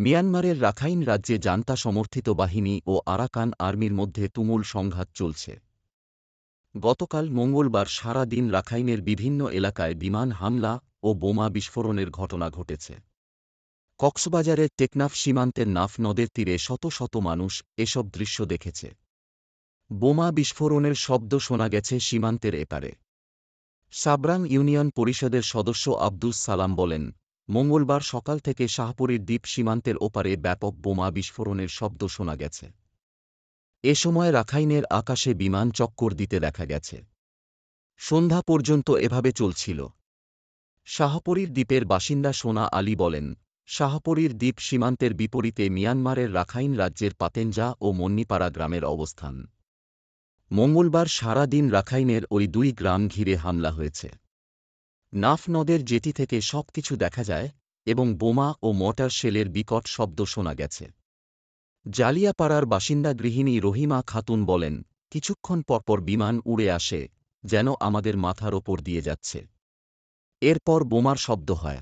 মিয়ানমারের রাখাইন রাজ্যে জান্তা সমর্থিত বাহিনী ও আরাকান আর্মির মধ্যে তুমুল সংঘাত চলছে। গতকাল মঙ্গলবার সারা দিন রাখাইনের বিভিন্ন এলাকায় বিমান হামলা ও বোমা বিস্ফোরণের ঘটনা ঘটেছে। কক্সবাজারের টেকনাফ সীমান্তের নাফ নদের তীরে শত শত মানুষ এসব দৃশ্য দেখেছে। বোমা বিস্ফোরণের শব্দ শোনা গেছে সীমান্তের এপারে। সাবরাং ইউনিয়ন পরিষদের সদস্য আব্দুস সালাম বলেন মঙ্গলবার সকাল থেকে শাহপুরীর দ্বীপ সীমান্তের ওপারে ব্যাপক বোমা বিস্ফোরণের শব্দ শোনা গেছে। এ সময় রাখাইনের আকাশে বিমান চক্কর দিতে দেখা গেছে। সন্ধ্যা পর্যন্ত এভাবে চলছিল। শাহপরীর দ্বীপের বাসিন্দা সোনা আলী বলেন, শাহপরীর দ্বীপ সীমান্তের বিপরীতে মিয়ানমারের রাখাইন রাজ্যের পাতেঞ্জা ও মন্নিপাড়া গ্রামের অবস্থান। মঙ্গলবার সারা দিন রাখাইনের ওই দুই গ্রাম ঘিরে হামলা হয়েছে। নাফ নদের জেটি থেকে সবকিছু দেখা যায় এবং বোমা ও মোটার শেলের বিকট শব্দ শোনা গেছে। জালিয়াপাড়ার বাসিন্দা গৃহিণী রহিমা খাতুন বলেন, কিছুক্ষণ পরপর বিমান উড়ে আসে, যেন আমাদের মাথার ওপর দিয়ে যাচ্ছে। এরপর বোমার শব্দ হয়।